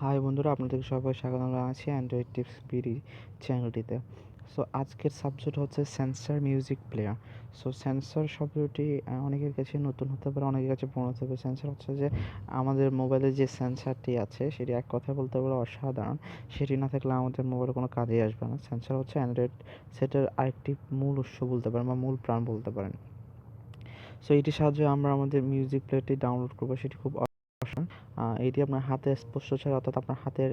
High বন্ধুরা আপনাদেরকে সবাই স্বাগত জানাচ্ছি অ্যান্ড্রয়েড টিপস বিডি চ্যানেলটিতে সো আজকের সাবজেক্ট হচ্ছে sensor music player so sensor শব্দটি অনেকের কাছে নতুন হতে পারে, অনেকের কাছে পুরনো হতে পারে। সেন্সর হচ্ছে যে, আমাদের মোবাইলে যে সেন্সারটি আছে, সেটি এক কথায় বলতে পারে অসাধারণ। সেটি না থাকলে আমাদের মোবাইলে কোনো কাজে আসবে না। সেন্সর হচ্ছে অ্যান্ড্রয়েড সেটের আরেকটি মূল উৎস বলতে পারেন বা মূল প্রাণ বলতে পারেন। সো এটির সাহায্যে আমরা আমাদের মিউজিক প্লেয়ারটি ডাউনলোড করব। সেটি খুব এটি আপনার হাতে স্পর্শ ছাড়া অর্থাৎ আপনার হাতের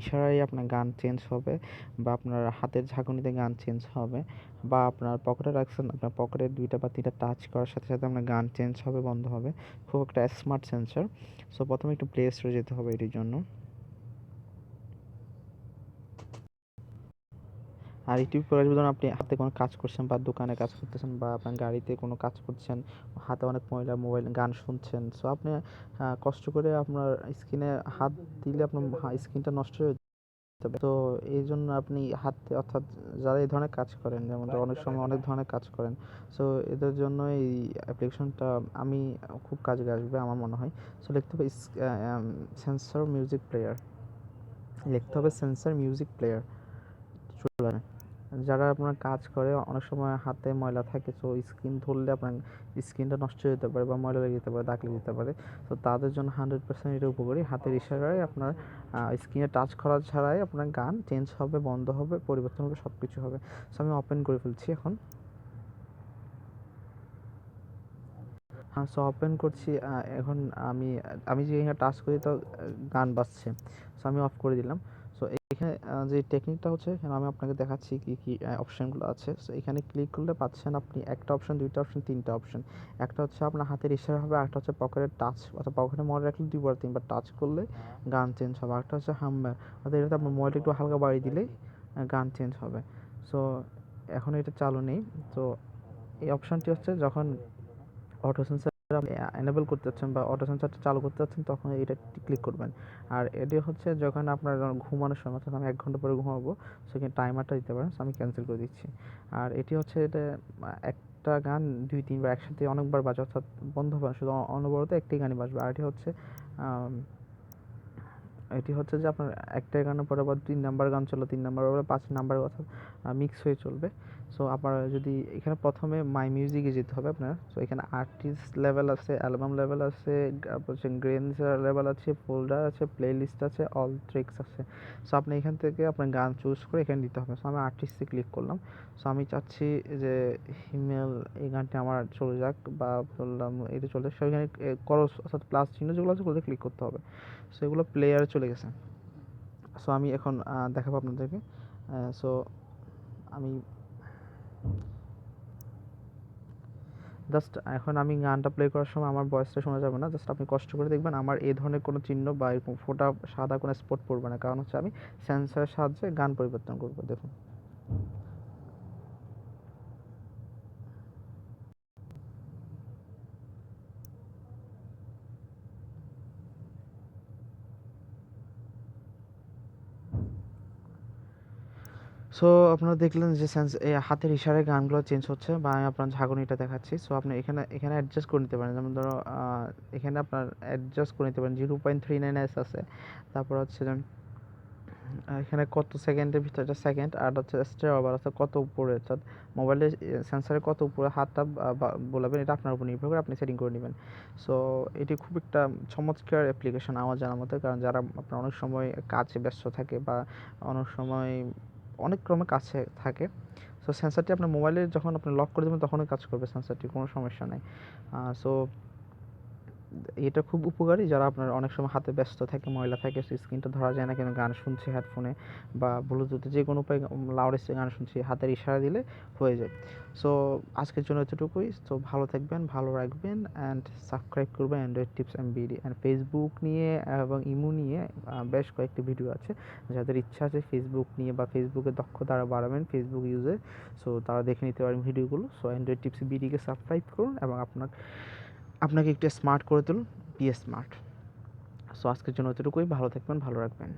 ইশারায় আপনার গান চেঞ্জ হবে বা আপনার হাতের ঝাঁকুনিতে গান চেঞ্জ হবে বা আপনার পকেটে রাখছেন, আপনার পকেটে দুইটা বা তিনটা টাচ করার সাথে সাথে আপনার গান চেঞ্জ হবে, বন্ধ হবে। খুব একটা স্মার্ট সেন্সার সো প্রথমে একটু প্লে স্টোরে যেতে হবে এটির জন্য। আর ইউটিউব করার জন্য আপনি হাতে কোনো কাজ করছেন বা দোকানে কাজ করতেছেন বা আপনার গাড়িতে কোনো কাজ করছেন হাতে অনেক ময়লা মোবাইল গান শুনছেন সো আপনি কষ্ট করে আপনার স্ক্রিনে হাত দিলে আপনার স্ক্রিনটা নষ্ট হয়ে যাবে। তো এই জন্য আপনি হাতে অর্থাৎ যারা এই ধরনের কাজ করেন যেমন অনেক সময় অনেক ধরনের কাজ করেন সো এদের জন্য এই অ্যাপ্লিকেশনটা আমি খুব কাজে আসবে আমার মনে হয়। সো লিখতে হবে সেন্সর মিউজিক প্লেয়ার লিখতে হবে সেন্সর মিউজিক প্লেয়ার চলে। যারা আপনার কাজ করে, অনেক সময় হাতে ময়লা থাকে তো স্কিন ধরলে আপনার স্কিনটা নষ্ট হয়ে যেতে পারে বা ময়লা লেগে যেতে পারে, দাগ লেগে যেতে পারে। তো তাদের জন্য হান্ড্রেড পার্সেন্ট এটা উপকারী। হাতের ইশারায় আপনার স্ক্রিনে টাচ করা ছাড়াই আপনার গান চেঞ্জ হবে, বন্ধ হবে, পরিবর্তন হবে সব কিছু হবে। সো আমি ওপেন করে ফেলছি এখন। হ্যাঁ সো ওপেন করছি এখন আমি আমি যে টাচ করি, তো গান বাজছে। সো আমি অফ করে দিলাম। সো এখানে যে টেকনিকটা হচ্ছে এখানে আমি আপনাকে দেখাচ্ছি কি কি অপশানগুলো আছে। সো এখানে ক্লিক করলে পাচ্ছেন আপনি একটা অপশান দুইটা অপশান তিনটা অপশান একটা হচ্ছে আপনার হাতের ইশারা হবে একটা হচ্ছে পকেটের টাচ অর্থাৎ পকেটে মনে রাখলে দুইবার তিনবার টাচ করলে গান চেঞ্জ হবে। একটা হচ্ছে হাম্বার অর্থাৎ এটাতে আপনার মোবাইলটা একটু হালকা বাড়িয়ে দিলেই গান চেঞ্জ হবে। সো এখন এটা চালু নেই। তো এই অপশানটি হচ্ছে যখন অটো আপনি এনেবল করতে চাচ্ছেন বা অটো সেন্সারটা চালু করতে চাচ্ছেন, তখন এটা ক্লিক করবেন। আর এটি হচ্ছে যখন আপনার ঘুমানোর সময়, অর্থাৎ আমি এক ঘণ্টা পরে ঘুমাবো, সেখানে টাইমারটা দিতে পারেন আমি ক্যান্সেল করে দিচ্ছি। আর এটি হচ্ছে এটা একটা গান দুই, তিনবার একসাথে অনেকবার বাজে, অর্থাৎ বন্ধ হবে শুধু অনবরত একটি গানই বাজবে। আর এটি হচ্ছে এটি হচ্ছে যে আপনার একটা গানের পরে আবার তিন নাম্বার গান চলো, তিন নাম্বার পরে পাঁচ নাম্বার অর্থাৎ মিক্স হয়ে চলবে। সো আপনার যদি এখানে প্রথমে মাই মিউজিকে যেতে হবে আপনার। সো এখানে আর্টিস্ট লেভেল আছে অ্যালবাম লেভেল আছে হচ্ছে গ্রেনস লেভেল আছে ফোল্ডার আছে প্লে লিস্ট আছে অল ট্রিক্স আছে। সো আপনি এখান থেকে আপনার গান চুজ করে এখানে দিতে হবে। সো আমি আর্টিস্টে ক্লিক করলাম। সো আমি চাচ্ছি যে হিমেল এই গানটি আমার চলে যাক বা বললাম এটা চলে যাক। সেখানে করস অর্থাৎ প্লাস চিহ্ন যেগুলো আছে, ওগুলোতে ক্লিক করতে হবে। সো এগুলো প্লেয়ারে চলে গেছে। সো আমি এখন দেখাবো আপনাদেরকে। সো আমি জাস্ট এখন আমি গানটা প্লে করার সময় আমার বয়সটা শোনা যাবে না। জাস্ট আপনি কষ্ট করে দেখবেন আমার এই ধরনের কোনো চিহ্ন বা এরকম ফোটা, সাদা কোনো স্পট পড়বে না। কারণ হচ্ছে আমি সেন্সারের সাহায্যে গান পরিবর্তন করব, দেখুন। সো আপনারা দেখলেন যে সেন্স এই হাতের ইশারায় গানগুলো চেঞ্জ হচ্ছে বা আমি আপনার ঝাঁকুনিটা দেখাচ্ছি। সো আপনি এখানে এখানে অ্যাডজাস্ট করে নিতে পারেন। যেমন ধরো এখানে আপনার অ্যাডজাস্ট করে নিতে পারেন। Zero point three nine S আছে। তারপর হচ্ছে এখানে কত সেকেন্ডের ভিতরে একটা সেকেন্ড আর হচ্ছে স্টেয়ার ওভার অর্থাৎ কত উপরে। অর্থাৎ মোবাইলের সেন্সারে কত উপরে হাতটা বোলাবেন এটা আপনার উপর নির্ভর করে আপনি সেটিং করে নেবেন। সো এটি খুব একটা চমৎকার অ্যাপ্লিকেশন আমার জানার মতে। কারণ যারা আপনার অনেক সময় কাজে ব্যস্ত থাকে বা অনেক সময় অনেক ক্রমে কাছে থাকে। সো সেন্সারটি আপনার মোবাইলে যখন আপনি লক করে দেবেন, তখনই কাজ করবে সেন্সারটি কোনো সমস্যা নেই। সো এটা খুব উপকারী যারা আপনার অনেক সময় হাতে ব্যস্ত থাকে, ময়লা থাকে স্ক্রিনটা ধরা যায় না কিন্তু গান শুনছে হেডফোনে বা ব্লুটুথে যে কোনো উপায়ে লাউড এসে গান শুনছি, হাতের ইশারা দিলে হয়ে যায়। সো আজকের জন্য এতটুকুই। তো ভালো থাকবেন, ভালো রাখবেন অ্যান্ড সাবস্ক্রাইব করবেন Android tips and BD and Facebook নিয়ে এবং ইমো নিয়ে বেশ কয়েকটি ভিডিও আছে। যাদের ইচ্ছা আছে ফেসবুক নিয়ে বা ফেসবুকে দক্ষতা আরও বাড়াবেন ফেসবুক ইউজে সো তারা দেখে নিতে পারেন ভিডিওগুলো সো অ্যান্ড্রয়েড টিপস বিডিকে সাবস্ক্রাইব করুন এবং আপনার আপনাকে একটু স্মার্ট করে তুলুন বি স্মার্ট সো আজকের জন্য এতটুকুই। ভালো থাকবেন, ভালো রাখবেন।